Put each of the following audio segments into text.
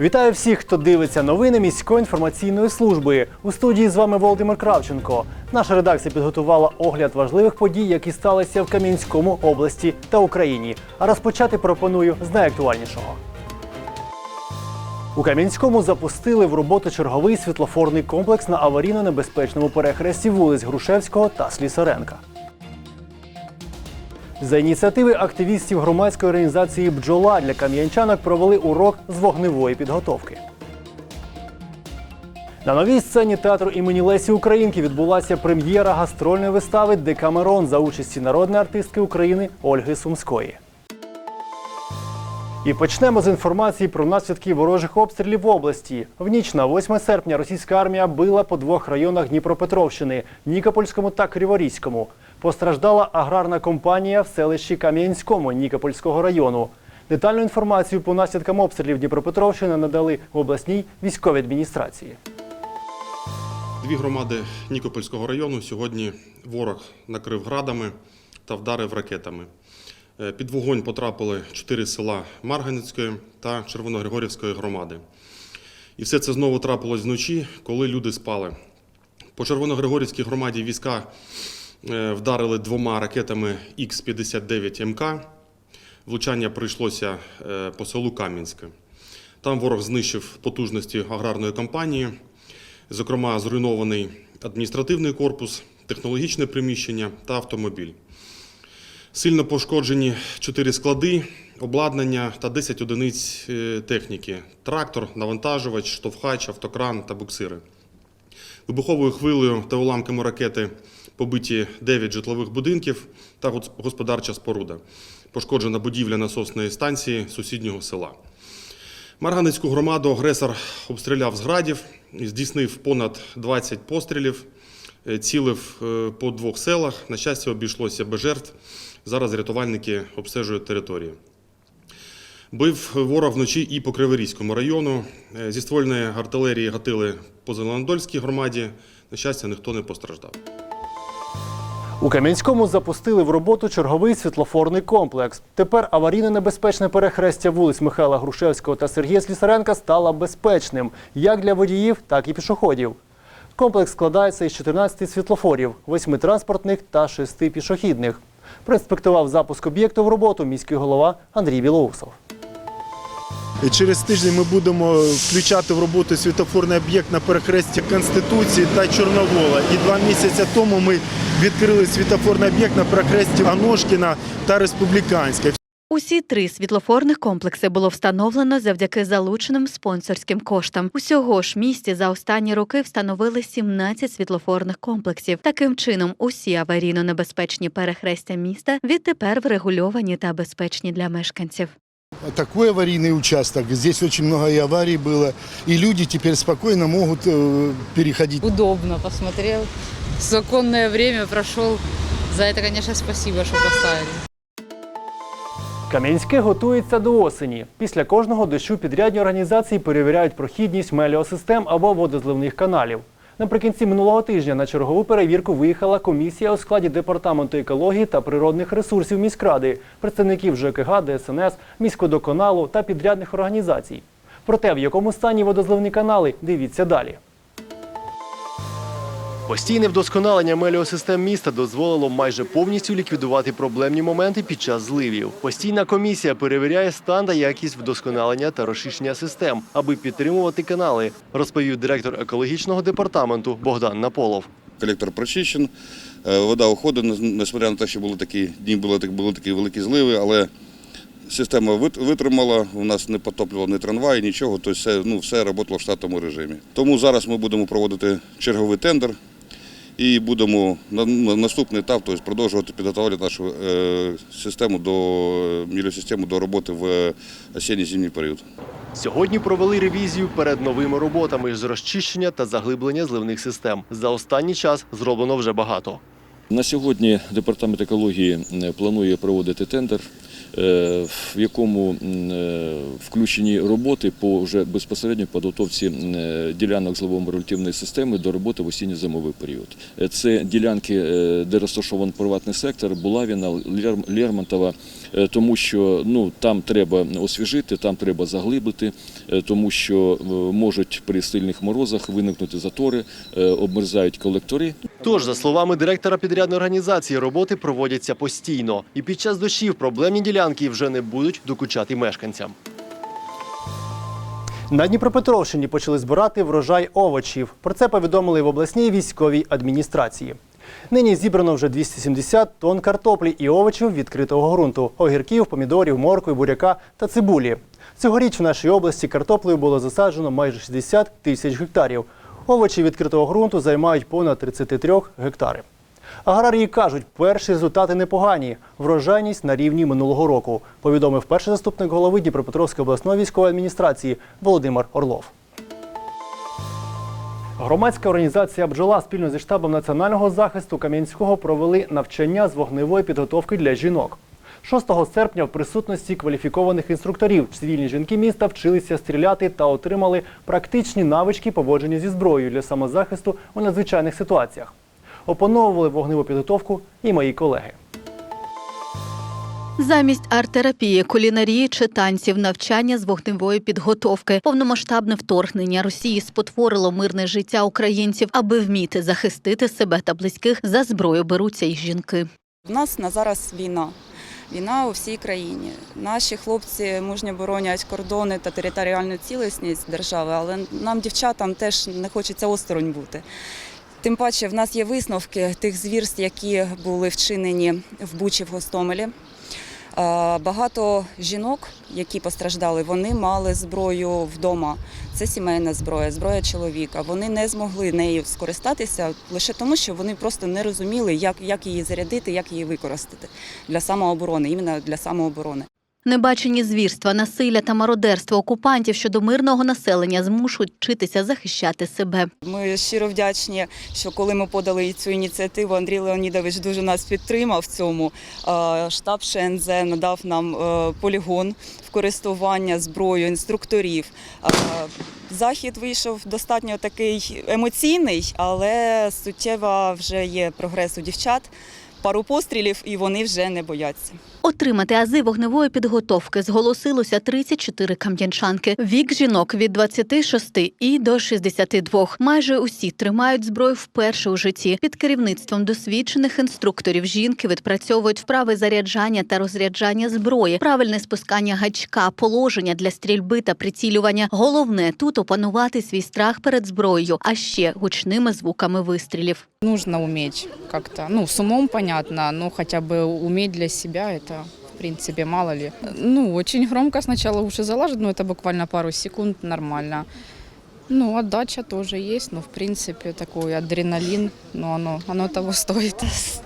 Вітаю всіх, хто дивиться новини міської інформаційної служби. У студії з вами Володимир Кравченко. Наша редакція підготувала огляд важливих подій, які сталися в Кам'янському області та Україні. А розпочати пропоную з найактуальнішого. У Кам'янському запустили в роботу черговий світлофорний комплекс на аварійно-небезпечному перехресті вулиць Грушевського та Слісаренка. За ініціативи активістів громадської організації Бджола для кам'янчанок провели урок з вогневої підготовки. На новій сцені театру імені Лесі Українки відбулася прем'єра гастрольної вистави Декамерон за участі народної артистки України Ольги Сумської. І почнемо з інформації про наслідки ворожих обстрілів в області. В ніч на 8 серпня російська армія била по двох районах Дніпропетровщини Нікопольському та Криворізькому. Постраждала аграрна компанія в селищі Кам'янському Нікопольського району. Детальну інформацію по наслідкам обстрілів Дніпропетровщини надали в обласній військовій адміністрації. Дві громади Нікопольського району сьогодні ворог накрив градами та вдарив ракетами. Е, Під вогонь потрапили чотири села Марганецької та Червоногригорівської громади. І все це знову трапилось вночі, коли люди спали. По Червоногригорівській громаді війська вдарили двома ракетами Х-59 МК. Влучання прийшлося е, по селу Кам'янське. Там ворог знищив потужності аграрної компанії, зокрема, зруйнований адміністративний корпус, технологічне приміщення та автомобіль. Сильно пошкоджені 4 склади, обладнання та 10 одиниць е, техніки: трактор, навантажувач, штовхач, автокран та буксири. Вибуховою хвилею та уламками ракети побиті 9 житлових будинків та гос- господарча споруда. Пошкоджена будівля насосної станції сусіднього села. Марганецьку громаду агресор обстріляв з градів, здійснив понад 20 пострілів, е, цілив е, по двох селах. На щастя, обійшлося без жертв. Зараз рятувальники обстежують територію. Бив ворог вночі і по Криворізькому району. Е, Зі ствольної артилерії гатили по Зеленодольській громаді. На щастя, ніхто не постраждав. У Кам'янському запустили в роботу черговий світлофорний комплекс. Тепер аварійно-небезпечне перехрестя вулиць Михайла Грушевського та Сергія Слісаренка стало безпечним як для водіїв, так і пішоходів. Комплекс складається із 14 світлофорів, 8 транспортних та 6 пішохідних. Проінспектував запуск об'єкту в роботу міський голова Андрій Білоусов. Через тиждень ми будемо включати в роботу світофорний об'єкт на перехресті Конституції та Чорновола. І два місяці тому ми відкрили світофорний об'єкт на перехресті Аношкіна та Республіканська. Усі три світлофорних комплекси було встановлено завдяки залученим спонсорським коштам. Усього ж місті за останні роки встановили 17 світлофорних комплексів. Таким чином, усі аварійно-небезпечні перехрестя міста відтепер врегульовані та безпечні для мешканців. Такой аварийный участок. Здесь очень много и аварий было. И люди теперь спокойно могут э, переходить. удобно посмотрел. Законное время прошел. За это, конечно, спасибо, что поставили. Кам'янське готується до осені. Після кожного дощу підрядні організації перевіряють прохідність меліосистем або водозливних каналів. Наприкінці минулого тижня на чергову перевірку виїхала комісія у складі департаменту екології та природних ресурсів міськради, представників ЖКГ, ДСНС, міськводоканалу та підрядних організацій. Про те, в якому стані водозливні канали, дивіться далі. Постійне вдосконалення меліосистем міста дозволило майже повністю ліквідувати проблемні моменти під час зливів. Постійна комісія перевіряє стан та якість вдосконалення та розчищення систем, аби підтримувати канали, розповів директор екологічного департаменту Богдан Наполов. Колектор прочищен, е, вода уходить, несмотря на те, що були такі дні, були, так- були такі великі зливи, але система вит- витримала, у нас не потоплювало ні трамваї, нічого, тобто все, ну, все працювало в штатному режимі. Тому зараз ми будемо проводити черговий тендер і будемо на, на наступний етап тобто, продовжувати підготувати нашу е, систему до міліосистему до роботи в осінньо-зимній період. Сьогодні провели ревізію перед новими роботами з розчищення та заглиблення зливних систем. За останній час зроблено вже багато. На сьогодні департамент екології планує проводити тендер, е, в якому е, включені роботи по вже безпосередньо підготовці е, ділянок зливово-регулятивної системи до роботи в осінньо-зимовий період. Це ділянки, де розташований приватний сектор, Булавіна, Лер- Лермонтова, тому що ну там треба освіжити, там треба заглибити, тому що можуть при сильних морозах виникнути затори, обмерзають колектори. Тож, за словами директора підрядної організації, роботи проводяться постійно. І під час дощів проблемні ділянки вже не будуть докучати мешканцям. На Дніпропетровщині почали збирати врожай овочів. Про це повідомили в обласній військовій адміністрації. Нині зібрано вже 270 тонн картоплі і овочів відкритого ґрунту, огірків, помідорів, моркви, буряка та цибулі. Цьогоріч в нашій області картоплею було засаджено майже 60 тисяч гектарів. Овочі відкритого ґрунту займають понад 33 гектари. Аграрії кажуть, перші результати непогані. Врожайність на рівні минулого року, повідомив перший заступник голови Дніпропетровської обласної військової адміністрації Володимир Орлов. Громадська організація Бджола спільно зі штабом національного захисту Кам'янського провели навчання з вогневої підготовки для жінок. 6 серпня в присутності кваліфікованих інструкторів цивільні жінки міста вчилися стріляти та отримали практичні навички поводження зі зброєю для самозахисту у надзвичайних ситуаціях. Опановували вогневу підготовку і мої колеги. Замість арт-терапії, кулінарії чи танців, навчання з вогневої підготовки, повномасштабне вторгнення Росії спотворило мирне життя українців, аби вміти захистити себе та близьких за зброю беруться й жінки. У нас на зараз війна. Війна у всій країні. Наші хлопці мужньо боронять кордони та територіальну цілісність держави, але нам, дівчатам, теж не хочеться осторонь бути. Тим паче, в нас є висновки тих звірств, які були вчинені в Бучі в Гостомелі. А, Багато жінок, які постраждали, вони мали зброю вдома. Це сімейна зброя, зброя чоловіка. Вони не змогли нею скористатися лише тому, що вони просто не розуміли, як, як її зарядити, як її використати для самооборони, іменно для самооборони. Небачені звірства, насилля та мародерство окупантів щодо мирного населення змушують вчитися захищати себе. Ми щиро вдячні, що коли ми подали цю ініціативу, Андрій Леонідович дуже нас підтримав в цьому. Штаб ШНЗ надав нам е, полігон в користування зброєю інструкторів. Захід вийшов достатньо такий емоційний, але суттєво вже є прогрес у дівчат. Пару пострілів, і вони вже не бояться. Отримати ази вогневої підготовки зголосилося 34 кам'янчанки. Вік жінок від 26 і до 62. Майже усі тримають зброю вперше у житті. Під керівництвом досвідчених інструкторів жінки відпрацьовують вправи заряджання та розряджання зброї, правильне спускання гачка, положення для стрільби та прицілювання. Головне тут опанувати свій страх перед зброєю, а ще гучними звуками вистрілів. Нужно уметь как-то, ну, с умом понятно, но хотя бы уметь для себя это, в принципе, мало ли. Ну, очень громко сначала уши залажет, но это буквально пару секунд, нормально. Ну, отдача тоже есть, но, в принципе, такой адреналин, но оно, оно того стоит.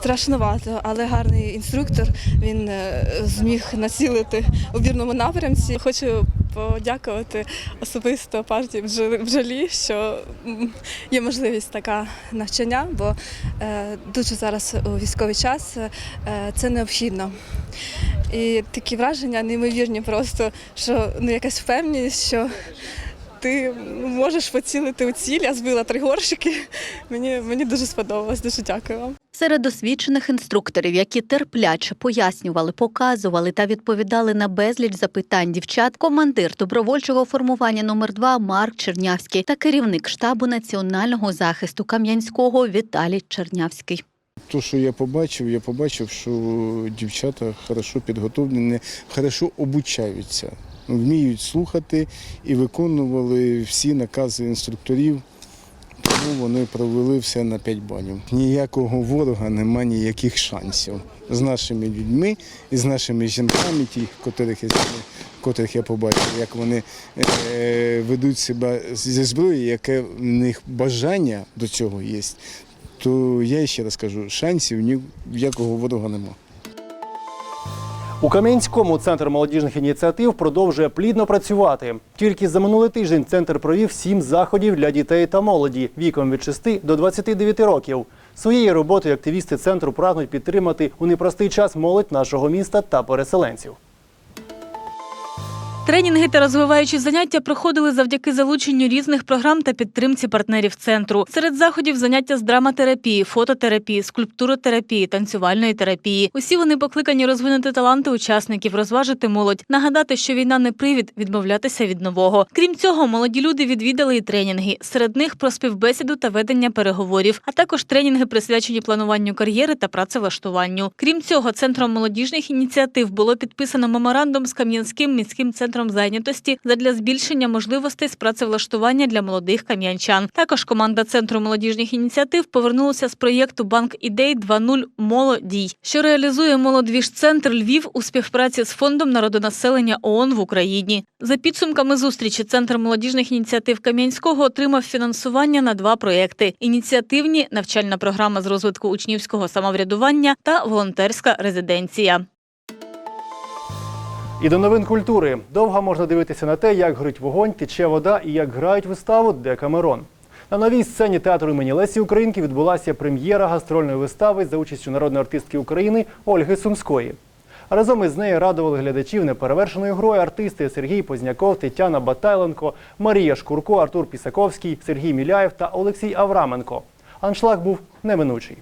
Страшновато, але гарний інструктор. Він е, зміг націлити у вірному напрямці. Хочу подякувати особисто партії бджолі, що є можливість така навчання, бо е, дуже зараз у військовий час е, це необхідно. І такі враження неймовірні, просто що ну якась впевненість, що ти можеш поцілити у ціль. Я збила три горщики. Мені, мені дуже сподобалось. Дуже дякую вам. Серед досвідчених інструкторів, які терпляче пояснювали, показували та відповідали на безліч запитань дівчат, командир добровольчого формування номер 2 Марк Чернявський та керівник штабу національного захисту Кам'янського Віталій Чернявський. То, що я побачив, я побачив, що дівчата хорошо підготовлені, хорошо обучаються, вміють слухати і виконували всі накази інструкторів. Тому вони провели все на 5 балів. Ніякого ворога нема ніяких шансів з нашими людьми і з нашими жінками, ті, котрих я, котрих я побачив, як вони е, ведуть себе зі зброєю, яке в них бажання до цього є, то я ще раз кажу, шансів ні в якого ворога нема. У Кам'янському центр молодіжних ініціатив продовжує плідно працювати. Тільки за минулий тиждень центр провів сім заходів для дітей та молоді віком від 6 до 29 років. Своєю роботою активісти центру прагнуть підтримати у непростий час молодь нашого міста та переселенців. Тренінги та розвиваючі заняття проходили завдяки залученню різних програм та підтримці партнерів центру. Серед заходів заняття з драматерапії, фототерапії, скульптуротерапії, танцювальної терапії. Усі вони покликані розвинути таланти учасників, розважити молодь, нагадати, що війна не привід відмовлятися від нового. Крім цього, молоді люди відвідали і тренінги. Серед них про співбесіду та ведення переговорів, а також тренінги присвячені плануванню кар'єри та працевлаштуванню. Крім цього, центром молодіжних ініціатив було підписано меморандум з Кам'янським міським центром зайнятості задля збільшення можливостей з працевлаштування для молодих кам'янчан. Також команда центру молодіжних ініціатив повернулася з проєкту Банк ідей 2.0 Молодій, що реалізує молодвіж-центр Львів у співпраці з фондом народонаселення ООН в Україні. За підсумками зустрічі центр молодіжних ініціатив Кам'янського отримав фінансування на два проєкти: ініціативні навчальна програма з розвитку учнівського самоврядування та волонтерська резиденція. І до новин культури. Довго можна дивитися на те, як горить вогонь, тече вода і як грають виставу Декамерон. На новій сцені театру імені Лесі Українки відбулася прем'єра гастрольної вистави за участю народної артистки України Ольги Сумської. Разом із нею радували глядачів неперевершеною грою артисти Сергій Позняков, Тетяна Батайленко, Марія Шкурко, Артур Пісаковський, Сергій Міляєв та Олексій Авраменко. Аншлаг був неминучий.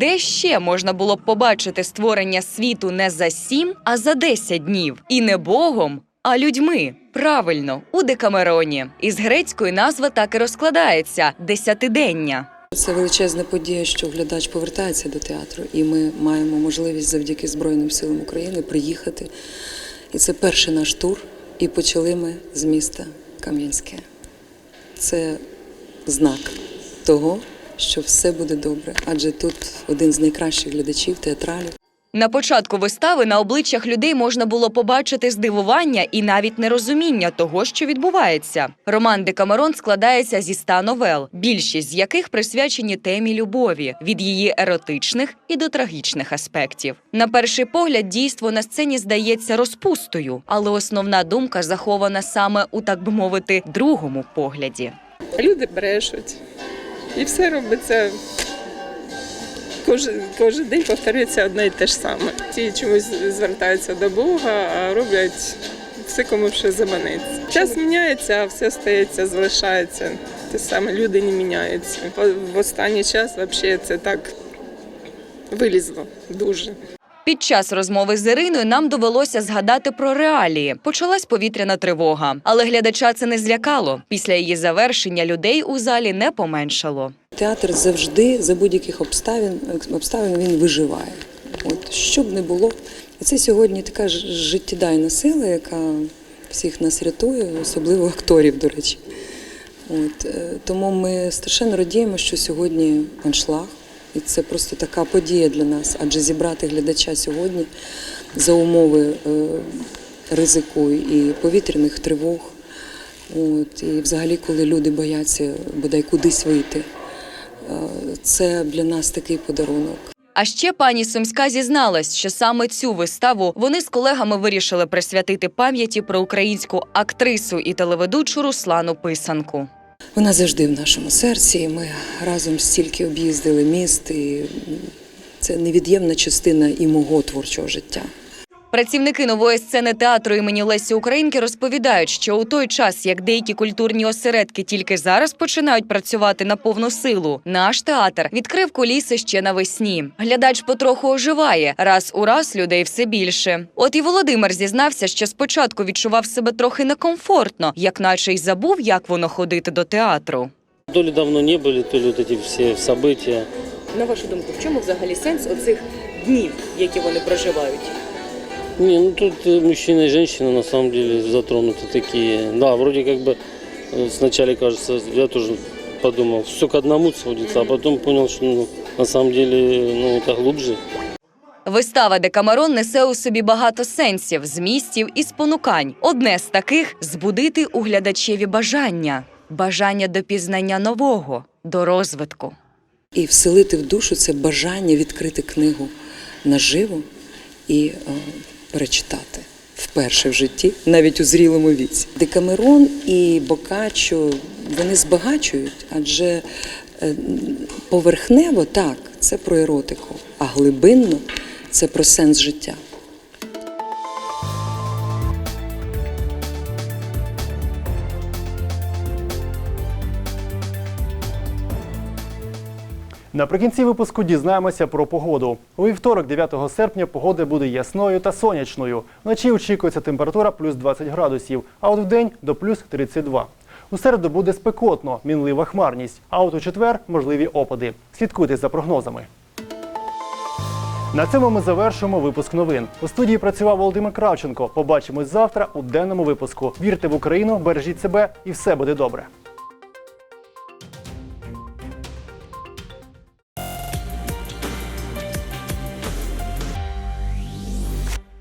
Де ще можна було б побачити створення світу не за сім, а за десять днів, і не Богом, а людьми. Правильно, у Декамероні. Із грецької назва так і розкладається десятидення. Це величезна подія, що глядач повертається до театру, і ми маємо можливість завдяки Збройним силам України приїхати. І це перший наш тур. І почали ми з міста Кам'янське. Це знак того, що все буде добре, адже тут один з найкращих глядачів театралів. На початку вистави на обличчях людей можна було побачити здивування і навіть нерозуміння того, що відбувається. Роман Декамерон складається зі ста новел, більшість з яких присвячені темі любові від її еротичних і до трагічних аспектів. На перший погляд, дійство на сцені здається розпустою, але основна думка захована саме у так би мовити другому погляді. Люди брешуть. І все робиться. Кожен, кожен день повторюється одне і те ж саме. Ті чомусь звертаються до Бога, а роблять все, кому ще заманеться. Час міняється, а все стається, залишається. Те саме люди не міняються. В останній час взагалі це так вилізло дуже. Під час розмови з Іриною нам довелося згадати про реалії. Почалась повітряна тривога, але глядача це не злякало. Після її завершення людей у залі не поменшало. Театр завжди за будь-яких обставин, обставин він виживає. От що б не було. І це сьогодні така життєдайна сила, яка всіх нас рятує, особливо акторів, до речі. От, е, тому ми страшенно радіємо, що сьогодні аншлаг. І це просто така подія для нас, адже зібрати глядача сьогодні за умови е, ризику і повітряних тривог. От, і взагалі, коли люди бояться бодай кудись вийти, е, це для нас такий подарунок. А ще пані Сумська зізналась, що саме цю виставу вони з колегами вирішили присвятити пам'яті про українську актрису і телеведучу Руслану Писанку. Вона завжди в нашому серці. і Ми разом стільки об'їздили міст, і це невід'ємна частина і мого творчого життя. Працівники нової сцени театру імені Лесі Українки розповідають, що у той час, як деякі культурні осередки тільки зараз починають працювати на повну силу, наш театр відкрив куліси ще навесні. Глядач потроху оживає, раз у раз людей все більше. От і Володимир зізнався, що спочатку відчував себе трохи некомфортно, як наче й забув, як воно ходити до театру. То ли давно не были, то ли вот эти все события. На вашу думку, в чому взагалі сенс оцих днів, які вони проживають? Не, ну тут э, мужчина и женщина на самом деле затронуты такие. Да, вроде как бы э, сначала кажется, я тоже подумал, все к одному сводится, а потом понял, что ну, на самом деле ну, это глубже. Вистава Декамерон несе у собі багато сенсів, змістів і спонукань. Одне з таких збудити у глядачеві бажання, бажання до пізнання нового, до розвитку. І вселити в душу це бажання відкрити книгу наживо і е, перечитати вперше в житті, навіть у зрілому віці. Декамерон і Бокаччо вони збагачують, адже е, поверхнево так, це про еротику, а глибинно це про сенс життя. Наприкінці випуску дізнаємося про погоду. У вівторок, 9 серпня, погода буде ясною та сонячною. Вночі очікується температура плюс 20 градусів, а от вдень до плюс 32. У середу буде спекотно, мінлива хмарність, а от у четвер можливі опади. Слідкуйте за прогнозами. На цьому ми завершуємо випуск новин. У студії працював Володимир Кравченко. Побачимось завтра у денному випуску. Вірте в Україну, бережіть себе і все буде добре.